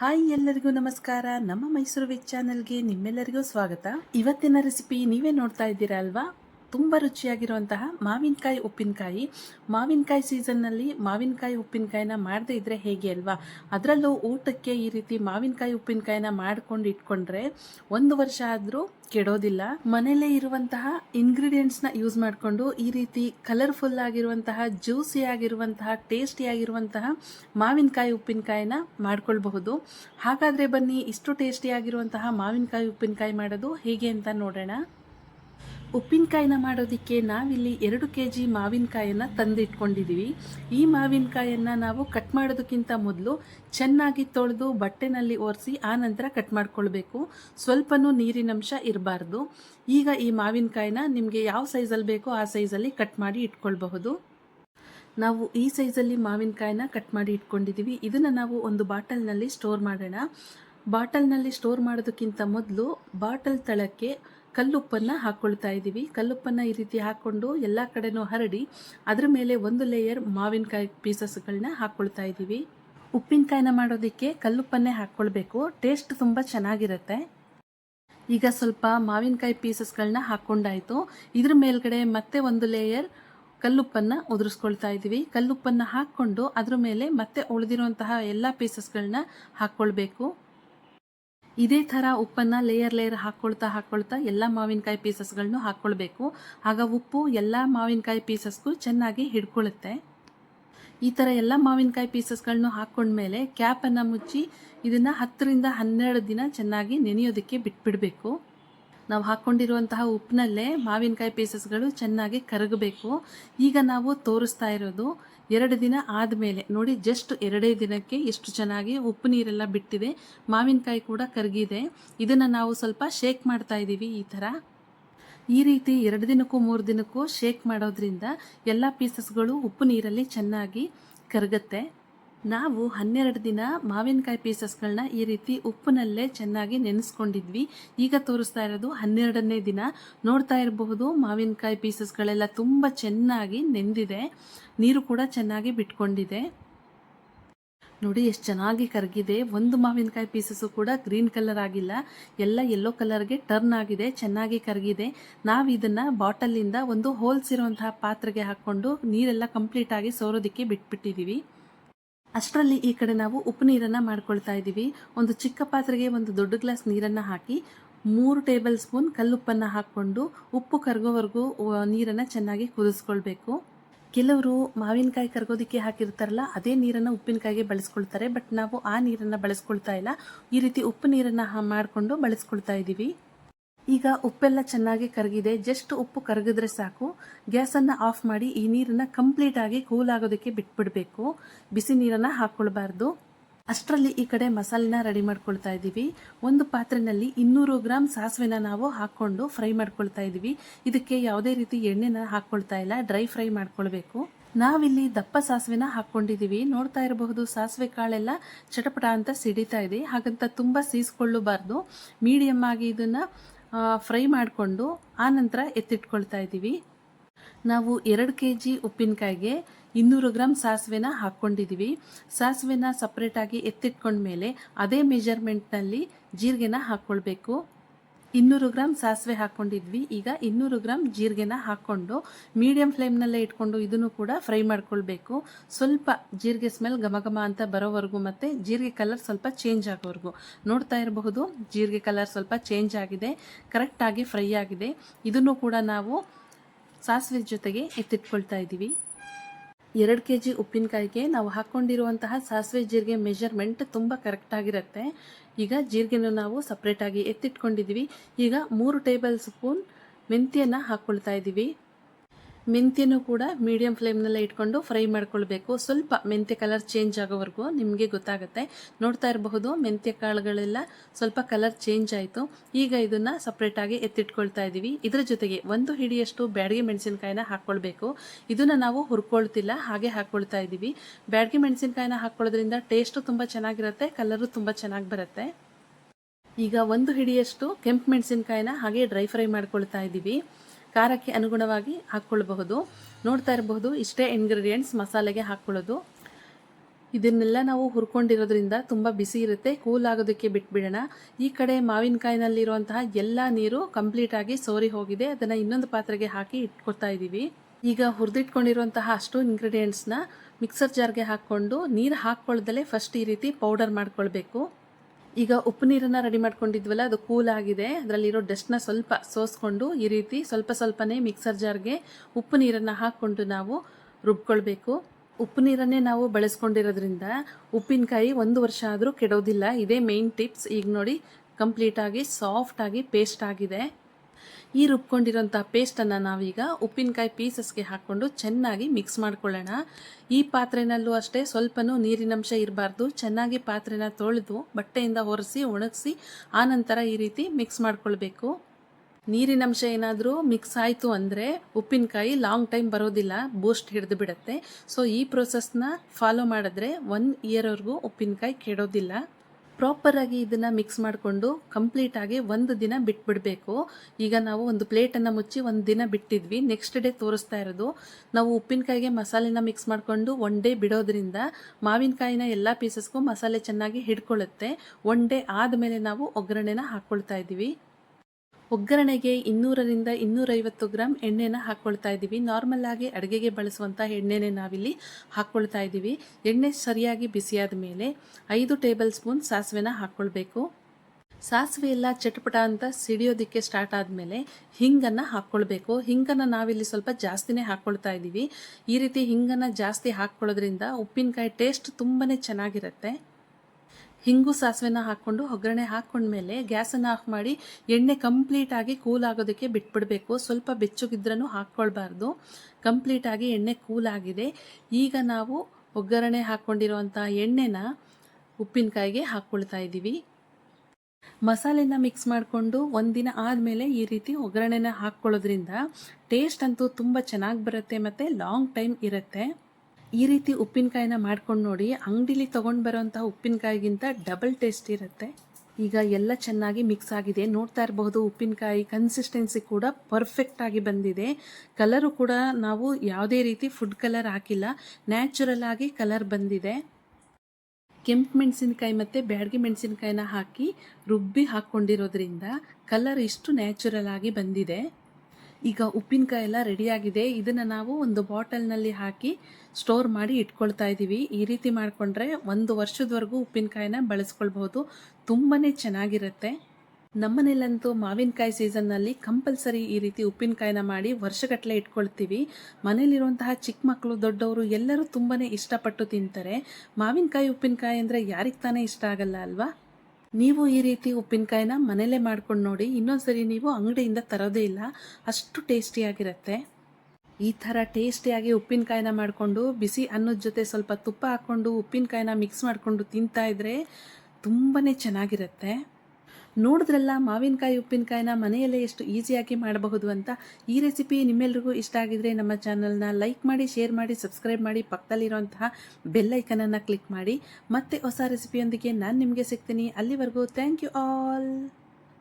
Hi ಎಲ್ಲರಿಗೂ ನಮಸ್ಕಾರ. ನಮ್ಮ ಮೈಸೂರು ವೆಜ್ ಚಾನಲ್ಗೆ ನಿಮ್ಮೆಲ್ಲರಿಗೂ ಸ್ವಾಗತ. ಇವತ್ತಿನ ರೆಸಿಪಿ ನೀವೇ ನೋಡ್ತಾ ಇದ್ದೀರಾ ಅಲ್ವಾ? ತುಂಬ ರುಚಿಯಾಗಿರುವಂತಹ ಮಾವಿನಕಾಯಿ ಉಪ್ಪಿನಕಾಯಿ. ಮಾವಿನಕಾಯಿ ಸೀಸನ್ನಲ್ಲಿ ಮಾವಿನಕಾಯಿ ಉಪ್ಪಿನಕಾಯಿನ ಮಾಡದೇ ಇದ್ದರೆ ಹೇಗೆ ಅಲ್ವಾ? ಅದರಲ್ಲೂ ಊಟಕ್ಕೆ ಈ ರೀತಿ ಮಾವಿನಕಾಯಿ ಉಪ್ಪಿನಕಾಯಿನ ಮಾಡ್ಕೊಂಡು ಇಟ್ಕೊಂಡ್ರೆ ಒಂದು ವರ್ಷ ಆದರೂ ಕೆಡೋದಿಲ್ಲ. ಮನೆಯಲ್ಲೇ ಇರುವಂತಹ ಇಂಗ್ರೀಡಿಯೆಂಟ್ಸ್ನ ಯೂಸ್ ಮಾಡಿಕೊಂಡು ಈ ರೀತಿ ಕಲರ್ಫುಲ್ ಆಗಿರುವಂತಹ ಜ್ಯೂಸಿ ಆಗಿರುವಂತಹ ಟೇಸ್ಟಿ ಆಗಿರುವಂತಹ ಮಾವಿನಕಾಯಿ ಉಪ್ಪಿನಕಾಯಿನ ಮಾಡ್ಕೊಳ್ಬಹುದು. ಹಾಗಾದರೆ ಬನ್ನಿ, ಇಷ್ಟು ಟೇಸ್ಟಿ ಆಗಿರುವಂತಹ ಮಾವಿನಕಾಯಿ ಉಪ್ಪಿನಕಾಯಿ ಮಾಡೋದು ಹೇಗೆ ಅಂತ ನೋಡೋಣ. ಉಪ್ಪಿನಕಾಯಿನ ಮಾಡೋದಕ್ಕೆ ನಾವಿಲ್ಲಿ ಎರಡು ಕೆ ಜಿ ಮಾವಿನಕಾಯನ್ನು ತಂದಿಟ್ಕೊಂಡಿದ್ದೀವಿ ಈ ಮಾವಿನಕಾಯನ್ನು ನಾವು ಕಟ್ ಮಾಡೋದಕ್ಕಿಂತ ಮೊದಲು ಚೆನ್ನಾಗಿ ತೊಳೆದು ಬಟ್ಟೆನಲ್ಲಿ ಒರೆಸಿ ಆ ನಂತರ ಕಟ್ ಮಾಡ್ಕೊಳ್ಬೇಕು. ಸ್ವಲ್ಪನೂ ನೀರಿನಂಶ ಇರಬಾರ್ದು. ಈಗ ಈ ಮಾವಿನಕಾಯಿನ ನಿಮಗೆ ಯಾವ ಸೈಜಲ್ಲಿ ಬೇಕೋ ಆ ಸೈಜಲ್ಲಿ ಕಟ್ ಮಾಡಿ ಇಟ್ಕೊಳ್ಬಹುದು. ನಾವು ಈ ಸೈಜಲ್ಲಿ ಮಾವಿನಕಾಯಿನ ಕಟ್ ಮಾಡಿ ಇಟ್ಕೊಂಡಿದ್ದೀವಿ ಇದನ್ನು ನಾವು ಒಂದು ಬಾಟಲ್ನಲ್ಲಿ ಸ್ಟೋರ್ ಮಾಡೋಣ. ಬಾಟಲ್ನಲ್ಲಿ ಸ್ಟೋರ್ ಮಾಡೋದಕ್ಕಿಂತ ಮೊದಲು ಬಾಟಲ್ ತಳಕ್ಕೆ ಕಲ್ಲುಪ್ಪನ್ನು ಹಾಕ್ಕೊಳ್ತಾ ಇದ್ದೀವಿ. ಕಲ್ಲುಪ್ಪನ್ನು ಈ ರೀತಿ ಹಾಕ್ಕೊಂಡು ಎಲ್ಲ ಕಡೆನೂ ಹರಡಿ ಅದರ ಮೇಲೆ ಒಂದು ಲೇಯರ್ ಮಾವಿನಕಾಯಿ ಪೀಸಸ್ಗಳನ್ನ ಹಾಕ್ಕೊಳ್ತಾ ಇದ್ದೀವಿ. ಉಪ್ಪಿನಕಾಯಿನ ಮಾಡೋದಕ್ಕೆ ಕಲ್ಲುಪ್ಪನ್ನೇ ಹಾಕ್ಕೊಳ್ಬೇಕು ಟೇಸ್ಟ್ ತುಂಬ ಚೆನ್ನಾಗಿರುತ್ತೆ. ಈಗ ಸ್ವಲ್ಪ ಮಾವಿನಕಾಯಿ ಪೀಸಸ್ಗಳನ್ನ ಹಾಕ್ಕೊಂಡಾಯಿತು ಇದ್ರ ಮೇಲ್ಗಡೆ ಮತ್ತೆ ಒಂದು ಲೇಯರ್ ಕಲ್ಲುಪ್ಪನ್ನು ಉದುರಿಸ್ಕೊಳ್ತಾ ಇದ್ದೀವಿ. ಕಲ್ಲುಪ್ಪನ್ನು ಹಾಕ್ಕೊಂಡು ಅದ್ರ ಮೇಲೆ ಮತ್ತೆ ಉಳಿದಿರುವಂತಹ ಎಲ್ಲ ಪೀಸಸ್ಗಳನ್ನ ಹಾಕ್ಕೊಳ್ಬೇಕು ಇದೇ ಥರ ಉಪ್ಪನ್ನು ಲೇಯರ್ ಲೇಯರ್ ಹಾಕ್ಕೊಳ್ತಾ ಹಾಕ್ಕೊಳ್ತಾ ಎಲ್ಲ ಮಾವಿನಕಾಯಿ ಪೀಸಸ್ಗಳನ್ನು ಹಾಕ್ಕೊಳ್ಬೇಕು ಆಗ ಉಪ್ಪು ಎಲ್ಲ ಮಾವಿನಕಾಯಿ ಪೀಸಸ್ಗೂ ಚೆನ್ನಾಗಿ ಹಿಡ್ಕೊಳ್ಳುತ್ತೆ ಈ ಥರ ಎಲ್ಲ ಮಾವಿನಕಾಯಿ ಪೀಸಸ್ಗಳನ್ನು ಹಾಕ್ಕೊಂಡ್ಮೇಲೆ ಕ್ಯಾಪನ್ನು ಮುಚ್ಚಿ ಇದನ್ನು ಹತ್ತರಿಂದ ಹನ್ನೆರಡು ದಿನ ಚೆನ್ನಾಗಿ ನೆನೆಯೋದಕ್ಕೆ ಬಿಟ್ಬಿಡಬೇಕು. ನಾವು ಹಾಕ್ಕೊಂಡಿರುವಂತಹ ಉಪ್ಪಿನಲ್ಲೇ ಮಾವಿನಕಾಯಿ ಪೀಸಸ್ಗಳು ಚೆನ್ನಾಗಿ ಕರಗಬೇಕು. ಈಗ ನಾವು ತೋರಿಸ್ತಾ ಇರೋದು ಎರಡು ದಿನ ಆದಮೇಲೆ, ನೋಡಿ ಜಸ್ಟ್ ಎರಡೇ ದಿನಕ್ಕೆ ಎಷ್ಟು ಚೆನ್ನಾಗಿ ಉಪ್ಪು ನೀರೆಲ್ಲ ಬಿಟ್ಟಿದೆ. ಮಾವಿನಕಾಯಿ ಕೂಡ ಕರಗಿದೆ. ಇದನ್ನು ನಾವು ಸ್ವಲ್ಪ ಶೇಕ್ ಮಾಡ್ತಾ ಇದ್ದೀವಿ ಈ ಥರ. ಈ ರೀತಿ ಎರಡು ದಿನಕ್ಕೂ ಮೂರು ದಿನಕ್ಕೂ ಶೇಕ್ ಮಾಡೋದ್ರಿಂದ ಎಲ್ಲ ಪೀಸಸ್ಗಳು ಉಪ್ಪು ನೀರಲ್ಲಿ ಚೆನ್ನಾಗಿ ಕರಗತ್ತೆ. ನಾವು ಹನ್ನೆರಡು ದಿನ ಮಾವಿನಕಾಯಿ ಪೀಸಸ್ಗಳನ್ನ ಈ ರೀತಿ ಉಪ್ಪಿನಲ್ಲೇ ಚೆನ್ನಾಗಿ ನೆನೆಸ್ಕೊಂಡಿದ್ವಿ. ಈಗ ತೋರಿಸ್ತಾ ಇರೋದು ಹನ್ನೆರಡನೇ ದಿನ. ನೋಡ್ತಾ ಇರಬಹುದು ಮಾವಿನಕಾಯಿ ಪೀಸಸ್ಗಳೆಲ್ಲ ತುಂಬ ಚೆನ್ನಾಗಿ ನೆಂದಿದೆ. ನೀರು ಕೂಡ ಚೆನ್ನಾಗಿ ಬಿಟ್ಕೊಂಡಿದೆ. ನೋಡಿ ಎಷ್ಟು ಚೆನ್ನಾಗಿ ಕರಗಿದೆ. ಒಂದು ಮಾವಿನಕಾಯಿ ಪೀಸಸ್ಸು ಕೂಡ ಗ್ರೀನ್ ಕಲರ್ ಆಗಿಲ್ಲ. ಎಲ್ಲ ಯೆಲ್ಲೋ ಕಲರ್ಗೆ ಟರ್ನ್ ಆಗಿದೆ, ಚೆನ್ನಾಗಿ ಕರಗಿದೆ. ನಾವು ಇದನ್ನು ಬಾಟಲಿಂದ ಒಂದು ಹೋಲ್ಸಿರುವಂತಹ ಪಾತ್ರೆಗೆ ಹಾಕ್ಕೊಂಡು ನೀರೆಲ್ಲ ಕಂಪ್ಲೀಟಾಗಿ ಸೋರೋದಕ್ಕೆ ಬಿಟ್ಬಿಟ್ಟಿದ್ದೀವಿ ಅಷ್ಟರಲ್ಲಿ ಈ ಕಡೆ ನಾವು ಉಪ್ಪು ನೀರನ್ನು ಮಾಡ್ಕೊಳ್ತಾ ಇದ್ದೀವಿ. ಒಂದು ಚಿಕ್ಕ ಪಾತ್ರೆಗೆ ಒಂದು ದೊಡ್ಡ ಗ್ಲಾಸ್ ನೀರನ್ನು ಹಾಕಿ ಮೂರು ಟೇಬಲ್ ಸ್ಪೂನ್ ಕಲ್ಲುಪ್ಪನ್ನು ಹಾಕ್ಕೊಂಡು ಉಪ್ಪು ಕರಗೋವರೆಗೂ ನೀರನ್ನು ಚೆನ್ನಾಗಿ ಕುದಿಸ್ಕೊಳ್ಬೇಕು. ಕೆಲವರು ಮಾವಿನಕಾಯಿ ಕರಗೋದಕ್ಕೆ ಹಾಕಿರ್ತಾರಲ್ಲ, ಅದೇ ನೀರನ್ನು ಉಪ್ಪಿನಕಾಯಿಗೆ ಬಳಸ್ಕೊಳ್ತಾರೆ. ಬಟ್ ನಾವು ಆ ನೀರನ್ನು ಬಳಸ್ಕೊಳ್ತಾ ಇಲ್ಲ. ಈ ರೀತಿ ಉಪ್ಪು ನೀರನ್ನು ಮಾಡಿಕೊಂಡು ಬಳಸ್ಕೊಳ್ತಾ ಇದ್ದೀವಿ. ಈಗ ಉಪ್ಪೆಲ್ಲ ಚೆನ್ನಾಗಿ ಕರಗಿದೆ. ಜಸ್ಟ್ ಉಪ್ಪು ಕರಗಿದ್ರೆ ಸಾಕು. ಗ್ಯಾಸನ್ನು ಆಫ್ ಮಾಡಿ ಈ ನೀರನ್ನು ಕಂಪ್ಲೀಟಾಗಿ ಕೂಲ್ ಆಗೋದಕ್ಕೆ ಬಿಟ್ಬಿಡಬೇಕು. ಬಿಸಿ ನೀರನ್ನು ಹಾಕ್ಕೊಳ್ಬಾರ್ದು ಅಷ್ಟರಲ್ಲಿ ಈ ಕಡೆ ಮಸಾಲೆನ ರೆಡಿ ಮಾಡ್ಕೊಳ್ತಾ ಇದ್ದೀವಿ ಒಂದು ಪಾತ್ರೆನಲ್ಲಿ ಇನ್ನೂರು ಗ್ರಾಮ್ ಸಾಸಿವೆನ ನಾವು ಹಾಕ್ಕೊಂಡು ಫ್ರೈ ಮಾಡ್ಕೊಳ್ತಾ ಇದ್ದೀವಿ ಇದಕ್ಕೆ ಯಾವುದೇ ರೀತಿ ಎಣ್ಣೆನ ಹಾಕ್ಕೊಳ್ತಾ ಇಲ್ಲ. ಡ್ರೈ ಫ್ರೈ ಮಾಡ್ಕೊಳ್ಬೇಕು. ನಾವಿಲ್ಲಿ ದಪ್ಪ ಸಾಸಿವೆನ ಹಾಕ್ಕೊಂಡಿದ್ದೀವಿ ನೋಡ್ತಾ ಇರಬಹುದು, ಸಾಸಿವೆ ಕಾಳೆಲ್ಲ ಚಟಪಟ ಅಂತ ಸಿಡಿತಾ ಇದೆ. ಹಾಗಂತ ತುಂಬ ಸೀಸ್ಕೊಳ್ಳಬಾರ್ದು. ಮೀಡಿಯಮ್ ಆಗಿ ಇದನ್ನು ಫ್ರೈ ಮಾಡಿಕೊಂಡು ಆನಂತರ ಎತ್ತಿಟ್ಕೊಳ್ತಾ ಇದ್ದೀವಿ. ನಾವು ಎರಡು ಕೆ ಜಿ ಉಪ್ಪಿನಕಾಯಿಗೆ ಇನ್ನೂರು ಗ್ರಾಮ್ ಸಾಸಿವೆನ ಹಾಕ್ಕೊಂಡಿದ್ದೀವಿ. ಸಾಸಿವೆನ ಸಪ್ರೇಟಾಗಿ ಎತ್ತಿಟ್ಕೊಂಡ್ಮೇಲೆ ಅದೇ ಮೆಜರ್ಮೆಂಟ್ನಲ್ಲಿ ಜೀರಿಗೆನ ಹಾಕ್ಕೊಳ್ಬೇಕು. ಇನ್ನೂರು ಗ್ರಾಮ್ ಸಾಸಿವೆ ಹಾಕ್ಕೊಂಡಿದ್ವಿ. ಈಗ ಇನ್ನೂರು ಗ್ರಾಮ್ ಜೀರಿಗೆನ ಹಾಕ್ಕೊಂಡು ಮೀಡಿಯಂ ಫ್ಲೇಮ್ನಲ್ಲೇ ಇಟ್ಕೊಂಡು ಇದನ್ನು ಕೂಡ ಫ್ರೈ ಮಾಡ್ಕೊಳ್ಬೇಕು. ಸ್ವಲ್ಪ ಜೀರಿಗೆ ಸ್ಮೆಲ್ ಘಮ ಅಂತ ಬರೋವರೆಗೂ ಮತ್ತು ಜೀರಿಗೆ ಕಲರ್ ಸ್ವಲ್ಪ ಚೇಂಜ್ ಆಗೋವರೆಗೂ. ನೋಡ್ತಾ ಇರಬಹುದು, ಜೀರಿಗೆ ಕಲರ್ ಸ್ವಲ್ಪ ಚೇಂಜ್ ಆಗಿದೆ ಕರೆಕ್ಟಾಗಿ ಫ್ರೈ ಆಗಿದೆ. ಇದನ್ನು ಕೂಡ ನಾವು ಸಾಸಿವೆ ಜೊತೆಗೆ ಎತ್ತಿಟ್ಕೊಳ್ತಾ ಇದ್ದೀವಿ ಎರಡು ಕೆ ಜಿ ಉಪ್ಪಿನಕಾಯಿಗೆ ನಾವು ಹಾಕ್ಕೊಂಡಿರುವಂತಹ ಸಾಸಿವೆ ಜೀರಿಗೆ ಮೆಜರ್ಮೆಂಟ್ ತುಂಬ ಕರೆಕ್ಟಾಗಿರುತ್ತೆ ಈಗ ಜೀರಿಗೆನ ನಾವು ಸಪ್ರೇಟಾಗಿ ಎತ್ತಿಟ್ಕೊಂಡಿದ್ದೀವಿ. ಈಗ ಮೂರು ಟೇಬಲ್ ಸ್ಪೂನ್ ಮೆಂತ್ಯನ ಹಾಕ್ಕೊಳ್ತಾ ಇದ್ದೀವಿ ಮೆಂತ್ಯನೂ ಕೂಡ ಮೀಡಿಯಂ ಫ್ಲೇಮ್ನಲ್ಲೇ ಇಟ್ಕೊಂಡು ಫ್ರೈ ಮಾಡ್ಕೊಳ್ಬೇಕು. ಸ್ವಲ್ಪ ಮೆಂತ್ಯ ಕಲರ್ ಚೇಂಜ್ ಆಗೋವರೆಗೂ ನಿಮಗೆ ಗೊತ್ತಾಗುತ್ತೆ. ನೋಡ್ತಾ ಇರಬಹುದು, ಮೆಂತ್ಯ ಕಾಳುಗಳೆಲ್ಲ ಸ್ವಲ್ಪ ಕಲರ್ ಚೇಂಜ್ ಆಯಿತು. ಈಗ ಇದನ್ನು ಸಪ್ರೇಟಾಗಿ ಎತ್ತಿಟ್ಕೊಳ್ತಾ ಇದ್ದೀವಿ ಇದರ ಜೊತೆಗೆ ಒಂದು ಹಿಡಿಯಷ್ಟು ಬ್ಯಾಡಗಿ ಮೆಣಸಿನ್ಕಾಯಿನ ಹಾಕ್ಕೊಳ್ಬೇಕು. ಇದನ್ನು ನಾವು ಹುರ್ಕೊಳ್ತಿಲ್ಲ, ಹಾಗೆ ಹಾಕ್ಕೊಳ್ತಾ ಇದ್ದೀವಿ ಬ್ಯಾಡಗಿ ಮೆಣಸಿನ್ಕಾಯಿನ ಹಾಕ್ಕೊಳ್ಳೋದ್ರಿಂದ ಟೇಸ್ಟು ತುಂಬ ಚೆನ್ನಾಗಿರುತ್ತೆ ಕಲರು ತುಂಬ ಚೆನ್ನಾಗಿ ಬರುತ್ತೆ. ಈಗ ಒಂದು ಹಿಡಿಯಷ್ಟು ಕೆಂಪು ಮೆಣಸಿನ್ಕಾಯಿನ ಹಾಗೆ ಡ್ರೈ ಫ್ರೈ ಮಾಡ್ಕೊಳ್ತಾ ಇದ್ದೀವಿ ಖಾರಕ್ಕೆ ಅನುಗುಣವಾಗಿ ಹಾಕ್ಕೊಳ್ಬಹುದು. ನೋಡ್ತಾ ಇರಬಹುದು, ಇಷ್ಟೇ ಇಂಗ್ರೀಡಿಯೆಂಟ್ಸ್ ಮಸಾಲೆಗೆ ಹಾಕ್ಕೊಳ್ಳೋದು. ಇದನ್ನೆಲ್ಲ ನಾವು ಹುರ್ಕೊಂಡಿರೋದ್ರಿಂದ ತುಂಬ ಬಿಸಿ ಇರುತ್ತೆ, ಕೂಲ್ ಆಗೋದಕ್ಕೆ ಬಿಟ್ಬಿಡೋಣ. ಈ ಕಡೆ ಮಾವಿನಕಾಯಿನಲ್ಲಿರುವಂತಹ ಎಲ್ಲ ನೀರು ಕಂಪ್ಲೀಟ್ ಆಗಿ ಸೋರಿ ಹೋಗಿದೆ. ಅದನ್ನು ಇನ್ನೊಂದು ಪಾತ್ರೆಗೆ ಹಾಕಿ ಇಟ್ಕೊಳ್ತಾ ಇದ್ದೀವಿ ಈಗ ಹುರಿದಿಟ್ಕೊಂಡಿರುವಂತಹ ಅಷ್ಟು ಇಂಗ್ರೀಡಿಯೆಂಟ್ಸ್ನ ಮಿಕ್ಸರ್ ಜಾರ್ಗೆ ಹಾಕ್ಕೊಂಡು ನೀರು ಹಾಕ್ಕೊಳ್ದಲೇ ಫಸ್ಟ್ ಈ ರೀತಿ ಪೌಡರ್ ಮಾಡ್ಕೊಳ್ಬೇಕು. ಈಗ ಉಪ್ಪು ನೀರನ್ನು ರೆಡಿ ಮಾಡ್ಕೊಂಡಿದ್ವಲ್ಲ, ಅದು ಕೂಲ್ ಆಗಿದೆ. ಅದರಲ್ಲಿರೋ ಡಸ್ಟ್ನ ಸ್ವಲ್ಪ ಸೋಸ್ಕೊಂಡು ಈ ರೀತಿ ಸ್ವಲ್ಪ ಸ್ವಲ್ಪನೇ ಮಿಕ್ಸರ್ ಜಾರ್ಗೆ ಉಪ್ಪು ನೀರನ್ನು ಹಾಕ್ಕೊಂಡು ನಾವು ರುಬ್ಕೊಳ್ಬೇಕು. ಉಪ್ಪು ನೀರನ್ನೇ ನಾವು ಬಳಸ್ಕೊಂಡಿರೋದ್ರಿಂದ ಉಪ್ಪಿನಕಾಯಿ ಒಂದು ವರ್ಷ ಆದರೂ ಕೆಡೋದಿಲ್ಲ. ಇದೇ ಮೇನ್ ಟಿಪ್ಸ್ ಈಗ ನೋಡಿ ಕಂಪ್ಲೀಟಾಗಿ ಸಾಫ್ಟಾಗಿ ಪೇಸ್ಟ್ ಆಗಿದೆ. ಈ ರುಬ್ಕೊಂಡಿರೋಂಥ ಪೇಸ್ಟನ್ನು ನಾವೀಗ ಉಪ್ಪಿನಕಾಯಿ ಪೀಸಸ್ಗೆ ಹಾಕ್ಕೊಂಡು ಚೆನ್ನಾಗಿ ಮಿಕ್ಸ್ ಮಾಡ್ಕೊಳ್ಳೋಣ. ಈ ಪಾತ್ರೆನಲ್ಲೂ ಅಷ್ಟೇ ಸ್ವಲ್ಪನೂ ನೀರಿನಂಶ ಇರಬಾರ್ದು. ಚೆನ್ನಾಗಿ ಪಾತ್ರೆನ ತೊಳೆದು ಬಟ್ಟೆಯಿಂದ ಒರೆಸಿ, ಒಣಗಿಸಿ ಆನಂತರ ಈ ರೀತಿ ಮಿಕ್ಸ್ ಮಾಡ್ಕೊಳ್ಬೇಕು. ನೀರಿನಂಶ ಏನಾದರೂ ಮಿಕ್ಸ್ ಆಯಿತು ಅಂದರೆ ಉಪ್ಪಿನಕಾಯಿ ಲಾಂಗ್ ಟೈಮ್ ಬರೋದಿಲ್ಲ ಬೂಸ್ಟ್ ಹಿಡಿದು ಬಿಡುತ್ತೆ. ಸೊ ಈ ಪ್ರೊಸೆಸ್ನ ಫಾಲೋ ಮಾಡಿದ್ರೆ ಒನ್ ಇಯರ್ವರೆಗೂ ಉಪ್ಪಿನಕಾಯಿ ಕೆಡೋದಿಲ್ಲ. ಪ್ರಾಪರಾಗಿ ಇದನ್ನು ಮಿಕ್ಸ್ ಮಾಡಿಕೊಂಡು ಕಂಪ್ಲೀಟಾಗಿ ಒಂದು ದಿನ ಬಿಟ್ಬಿಡಬೇಕು. ಈಗ ನಾವು ಒಂದು ಪ್ಲೇಟನ್ನು ಮುಚ್ಚಿ ಒಂದು ದಿನ ಬಿಟ್ಟಿದ್ವಿ. ನೆಕ್ಸ್ಟ್ ಡೇ ತೋರಿಸ್ತಾ ಇರೋದು. ನಾವು ಉಪ್ಪಿನಕಾಯಿಗೆ ಮಸಾಲೆನ ಮಿಕ್ಸ್ ಮಾಡಿಕೊಂಡು ಒನ್ ಡೇ ಬಿಡೋದ್ರಿಂದ ಮಾವಿನಕಾಯಿನ ಎಲ್ಲ ಪೀಸಸ್ಗೂ ಮಸಾಲೆ ಚೆನ್ನಾಗಿ ಹಿಡ್ಕೊಳ್ಳುತ್ತೆ ಒನ್ ಡೇ ಆದಮೇಲೆ ನಾವು ಒಗ್ಗರಣೆನ ಹಾಕ್ಕೊಳ್ತಾ ಇದ್ದೀವಿ. ಒಗ್ಗರಣೆಗೆ ಇನ್ನೂರರಿಂದ ಇನ್ನೂರೈವತ್ತು ಗ್ರಾಮ್ ಎಣ್ಣೆನ ಹಾಕ್ಕೊಳ್ತಾ ಇದ್ದೀವಿ. ನಾರ್ಮಲ್ ಆಗಿ ಅಡುಗೆಗೆ ಬಳಸುವಂಥ ಎಣ್ಣೆನೇ ನಾವಿಲ್ಲಿ ಹಾಕ್ಕೊಳ್ತಾ ಇದ್ದೀವಿ. ಎಣ್ಣೆ ಸರಿಯಾಗಿ ಬಿಸಿಯಾದ ಮೇಲೆ ಐದು ಟೇಬಲ್ ಸ್ಪೂನ್ ಸಾಸಿವೆನ ಹಾಕ್ಕೊಳ್ಬೇಕು ಸಾಸಿವೆ ಎಲ್ಲ ಚಟಪಟ ಅಂತ ಸಿಡಿಯೋದಕ್ಕೆ ಸ್ಟಾರ್ಟ್ ಆದಮೇಲೆ ಹಿಂಗನ್ನು ಹಾಕ್ಕೊಳ್ಬೇಕು ಹಿಂಗನ್ನು ನಾವಿಲ್ಲಿ ಸ್ವಲ್ಪ ಜಾಸ್ತಿನೇ ಹಾಕ್ಕೊಳ್ತಾ ಇದ್ದೀವಿ. ಈ ರೀತಿ ಹಿಂಗನ್ನು ಜಾಸ್ತಿ ಹಾಕ್ಕೊಳ್ಳೋದ್ರಿಂದ ಉಪ್ಪಿನಕಾಯಿ ಟೇಸ್ಟ್ ತುಂಬಾ ಚೆನ್ನಾಗಿರುತ್ತೆ. ಹಿಂಗು ಸಾಸಿವೆನ ಹಾಕ್ಕೊಂಡು ಒಗ್ಗರಣೆ ಹಾಕ್ಕೊಂಡ್ಮೇಲೆ ಗ್ಯಾಸನ್ನು ಆಫ್ ಮಾಡಿ ಎಣ್ಣೆ ಕಂಪ್ಲೀಟಾಗಿ ಕೂಲ್ ಆಗೋದಕ್ಕೆ ಬಿಟ್ಬಿಡಬೇಕು. ಸ್ವಲ್ಪ ಬೆಚ್ಚಗಿದ್ರೂ ಹಾಕ್ಕೊಳ್ಬಾರ್ದು. ಕಂಪ್ಲೀಟಾಗಿ ಎಣ್ಣೆ ಕೂಲ್ ಆಗಿದೆ. ಈಗ ನಾವು ಒಗ್ಗರಣೆ ಹಾಕ್ಕೊಂಡಿರುವಂಥ ಎಣ್ಣೆನ ಉಪ್ಪಿನಕಾಯಿಗೆ ಹಾಕ್ಕೊಳ್ತಾ ಇದ್ದೀವಿ. ಮಸಾಲೆನ ಮಿಕ್ಸ್ ಮಾಡಿಕೊಂಡು ಒಂದಿನ ಆದಮೇಲೆ ಈ ರೀತಿ ಒಗ್ಗರಣೆನ ಹಾಕ್ಕೊಳ್ಳೋದ್ರಿಂದ ಟೇಸ್ಟ್ ಅಂತೂ ತುಂಬ ಚೆನ್ನಾಗಿ ಬರುತ್ತೆ ಮತ್ತು ಲಾಂಗ್ ಟೈಮ್ ಇರುತ್ತೆ. ಈ ರೀತಿ ಉಪ್ಪಿನಕಾಯಿನ ಮಾಡ್ಕೊಂಡು ನೋಡಿ, ಅಂಗಡಿಲಿ ತೊಗೊಂಡು ಬರೋಂತಹ ಉಪ್ಪಿನಕಾಯಿಗಿಂತ ಡಬಲ್ ಟೇಸ್ಟ್ ಇರುತ್ತೆ. ಈಗ ಎಲ್ಲ ಚೆನ್ನಾಗಿ ಮಿಕ್ಸ್ ಆಗಿದೆ. ನೋಡ್ತಾ ಇರಬಹುದು, ಉಪ್ಪಿನಕಾಯಿ ಕನ್ಸಿಸ್ಟೆನ್ಸಿ ಕೂಡ ಪರ್ಫೆಕ್ಟ್ ಆಗಿ ಬಂದಿದೆ. ಕಲರು ಕೂಡ ನಾವು ಯಾವುದೇ ರೀತಿ ಫುಡ್ ಕಲರ್ ಹಾಕಿಲ್ಲ. ನ್ಯಾಚುರಲ್ ಆಗಿ ಕಲರ್ ಬಂದಿದೆ. ಕೆಂಪು ಮೆಣಸಿನಕಾಯಿ ಮತ್ತು ಬ್ಯಾಡಗಿ ಮೆಣಸಿನಕಾಯಿನ ಹಾಕಿ ರುಬ್ಬಿ ಹಾಕ್ಕೊಂಡಿರೋದ್ರಿಂದ ಕಲರ್ ಇಷ್ಟು ನ್ಯಾಚುರಲ್ ಆಗಿ ಬಂದಿದೆ. ಈಗ ಉಪ್ಪಿನಕಾಯಿ ಎಲ್ಲ ರೆಡಿಯಾಗಿದೆ ಇದನ್ನು ನಾವು ಒಂದು ಬಾಟಲ್ನಲ್ಲಿ ಹಾಕಿ ಸ್ಟೋರ್ ಮಾಡಿ ಇಟ್ಕೊಳ್ತಾ ಇದ್ದೀವಿ ಈ ರೀತಿ ಮಾಡಿಕೊಂಡ್ರೆ ಒಂದು ವರ್ಷದವರೆಗೂ ಉಪ್ಪಿನಕಾಯಿನ ಬಳಸ್ಕೊಳ್ಬೋದು ತುಂಬಾ ಚೆನ್ನಾಗಿರುತ್ತೆ. ನಮ್ಮನೇಲಂತೂ ಮಾವಿನಕಾಯಿ ಸೀಸನ್ನಲ್ಲಿ ಕಂಪಲ್ಸರಿ ಈ ರೀತಿ ಉಪ್ಪಿನಕಾಯಿನ ಮಾಡಿ ವರ್ಷಗಟ್ಟಲೆ ಇಟ್ಕೊಳ್ತೀವಿ. ಮನೇಲಿರುವಂತಹ ಚಿಕ್ಕ ಮಕ್ಕಳು ದೊಡ್ಡವರು ಎಲ್ಲರೂ ತುಂಬಾ ಇಷ್ಟಪಟ್ಟು ತಿಂತಾರೆ. ಮಾವಿನಕಾಯಿ, ಉಪ್ಪಿನಕಾಯಿ ಅಂದರೆ ಯಾರಿಗೆ ತಾನೇ ಇಷ್ಟ ಆಗಲ್ಲ ಅಲ್ವಾ? ನೀವು ಈ ರೀತಿ ಉಪ್ಪಿನಕಾಯಿನ ಮನೆಯಲ್ಲೇ ಮಾಡ್ಕೊಂಡು ನೋಡಿ, ಇನ್ನೊಂದ್ಸರಿ ನೀವು ಅಂಗಡಿಯಿಂದ ತರೋದೇ ಇಲ್ಲ, ಅಷ್ಟು ಟೇಸ್ಟಿಯಾಗಿರುತ್ತೆ ಈ ಥರ ಟೇಸ್ಟಿಯಾಗಿ ಉಪ್ಪಿನಕಾಯಿನ ಮಾಡಿಕೊಂಡು, ಬಿಸಿ ಅನ್ನದ ಜೊತೆ ಸ್ವಲ್ಪ ತುಪ್ಪ ಹಾಕ್ಕೊಂಡು ಉಪ್ಪಿನಕಾಯಿನ ಮಿಕ್ಸ್ ಮಾಡಿಕೊಂಡು ತಿಂತಾ ಇದ್ರೆ ತುಂಬಾ ಚೆನ್ನಾಗಿರುತ್ತೆ. ನೋಡಿದ್ರಲ್ಲ, ಮಾವಿನಕಾಯಿ, ಉಪ್ಪಿನಕಾಯಿನ ಮನೆಯಲ್ಲೇ ಎಷ್ಟು ಈಸಿಯಾಗಿ ಮಾಡಬಹುದು ಅಂತ? ಈ ರೆಸಿಪಿ ನಿಮ್ಮೆಲ್ರಿಗೂ ಇಷ್ಟ ಆಗಿದ್ರೆ ನಮ್ಮ ಚಾನಲ್ನ ಲೈಕ್ ಮಾಡಿ ಶೇರ್ ಮಾಡಿ ಸಬ್ಸ್ಕ್ರೈಬ್ ಮಾಡಿ ಪಕ್ಕದಲ್ಲಿರುವಂತಹ ಬೆಲ್ಲೈಕನನ್ನು ಕ್ಲಿಕ್ ಮಾಡಿ. ಮತ್ತೆ ಹೊಸ ರೆಸಿಪಿಯೊಂದಿಗೆ ನಾನು ನಿಮಗೆ ಸಿಗ್ತೀನಿ. ಅಲ್ಲಿವರೆಗೂ ಥ್ಯಾಂಕ್ ಯು ಆಲ್